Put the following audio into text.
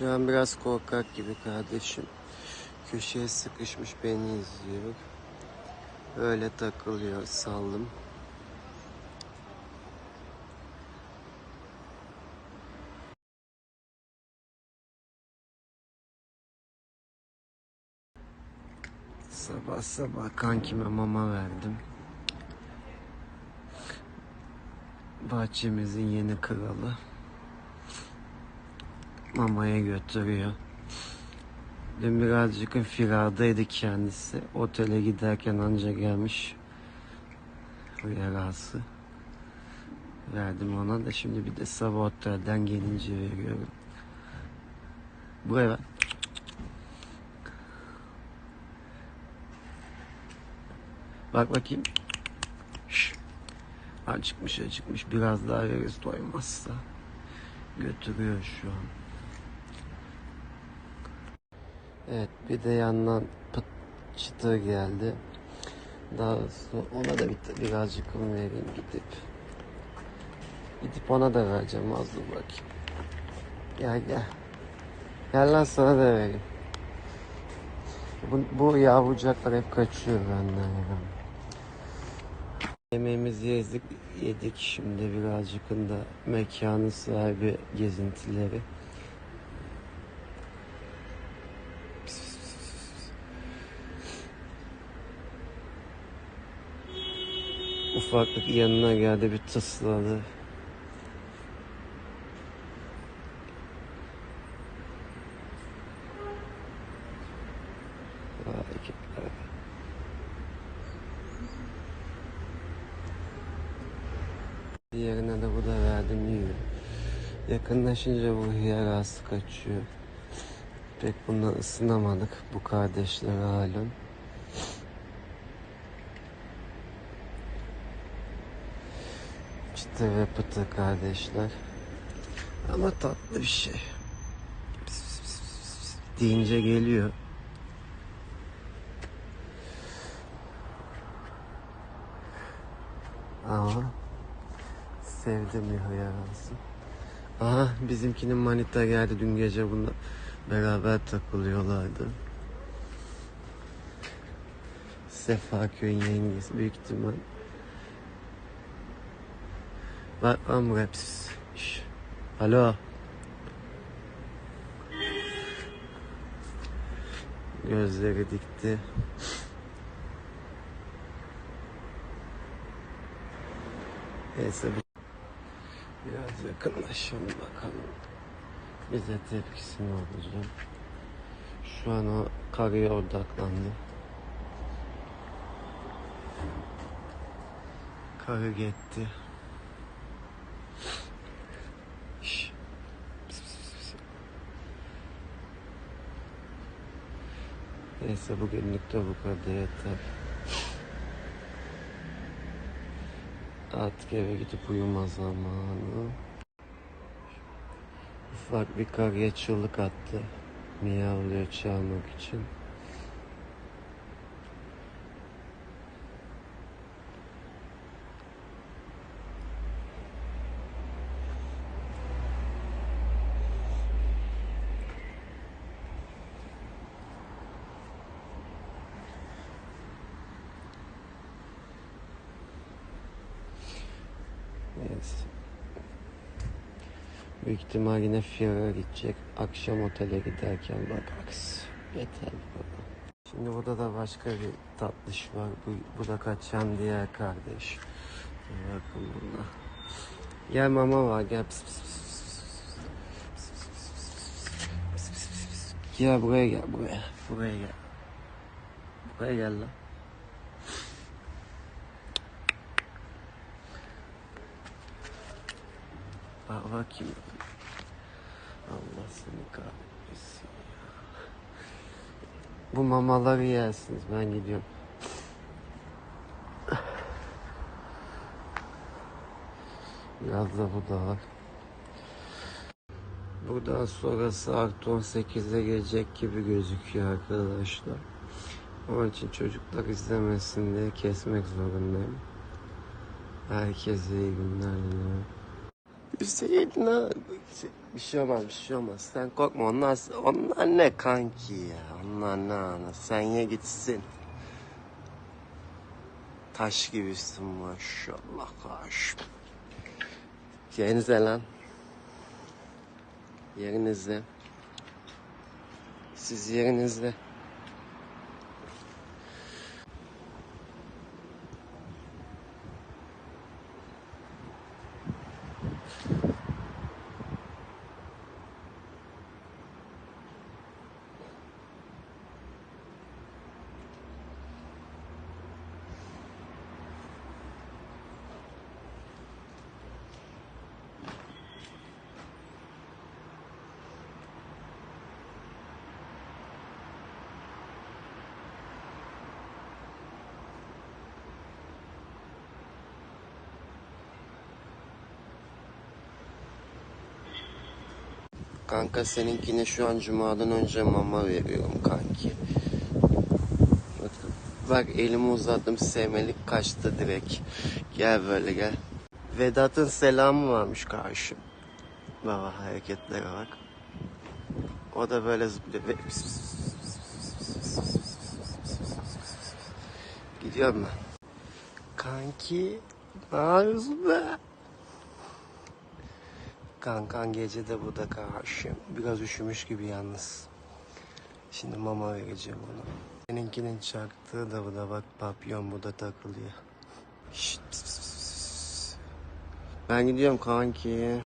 Şu an biraz korkak gibi kardeşim. Köşeye sıkışmış beni izliyor. Öyle takılıyor saldım. Sabah sabah kankime mama verdim. Bahçemizin yeni kralı. Mamaya götürüyor. Dün birazcık firadaydı kendisi. Otele giderken anca gelmiş. Yarası. Verdim ona da şimdi bir de sabah otelden gelince veriyorum. Buraya ver. Bak bakayım. Şş. Acıkmış acıkmış. Biraz daha veririz doymazsa. Götürüyor şu an. Evet bir de yandan pıt çıtır geldi. Daha sonra ona da bir, birazcık un vereyim gidip. Gidip ona da vereceğim az dur bakayım. Gel gel. Gel lan sana da vereyim. Bu, bu yavrucaklar hep kaçıyor benden ya. Yemeğimizi yedik, yedik şimdi birazcık da mekanın sahibi gezintileri. Ufaklık yanına geldi bir tısladı. Diğerine de bu da verdim yiyor. Yakınlaşınca bu yarası kaçıyor. Pek bundan ısınamadık bu kardeşler halen. Çıtı ve pıtı kardeşler. Ama tatlı bir şey. Pis pis pis pis deyince geliyor. Ama sevdim ya yarası. Aha bizimkinin manita geldi dün gece bunda beraber takılıyorlardı. Sefa köyün yengesi büyük ihtimal. Bak lan buraya pis. Şş. Alo. Gözleri dikti. Neyse bir- biraz yakınlaşalım bakalım. Bize tepkisi ne olacak? Şu an o karıya odaklandı. Karı gitti. Şş. Pis, pis, pis, pis. Neyse bugünlük de bu kadar yeter. Artık eve gidip uyuma zamanı. Ufak bir karıya çığlık attı. Miyavlıyor çağırmak için. gideriz. Büyük ihtimal yine Fiyar'a gidecek. Akşam otele giderken bakarız. Yeter baba. Şimdi burada da başka bir tatlış var. Bu, bu da kaçan diğer kardeş. Bakın buna. Gel mama var gel. Pıs pıs pıs. Gel buraya gel buraya. Buraya gel. Buraya gel lan. Bak bakayım. Allah seni kahretmesin ya. Bu mamaları yersiniz. Ben gidiyorum. Biraz da bu da var. Buradan sonra saat 18'e gelecek gibi gözüküyor arkadaşlar. Onun için çocuklar izlemesin diye kesmek zorundayım. Herkese iyi günler diliyorum. Hüseyin. Hüseyin. Bir şey olmaz, bir şey olmaz. Sen korkma. Onlar, onlar ne kanki ya? Onlar ne ana? Sen ye gitsin. Taş gibisin maşallah karşı. Yerinize lan. Yerinizde. Siz yerinizde. Kanka seninkine şu an cumadan önce mama veriyorum kanki. Bak, bak elimi uzattım sevmelik kaçtı direkt. Gel böyle gel. Vedat'ın selamı varmış karşı. Baba hareketlere bak. O da böyle zıplıyor. Gidiyorum ben. Kanki ne yapıyorsun be? Kankan gece de burada karşı. Biraz üşümüş gibi yalnız. Şimdi mama vereceğim ona. Seninkinin çaktığı da bu da bak papyon bu da takılıyor. Şşt. Ben gidiyorum kanki.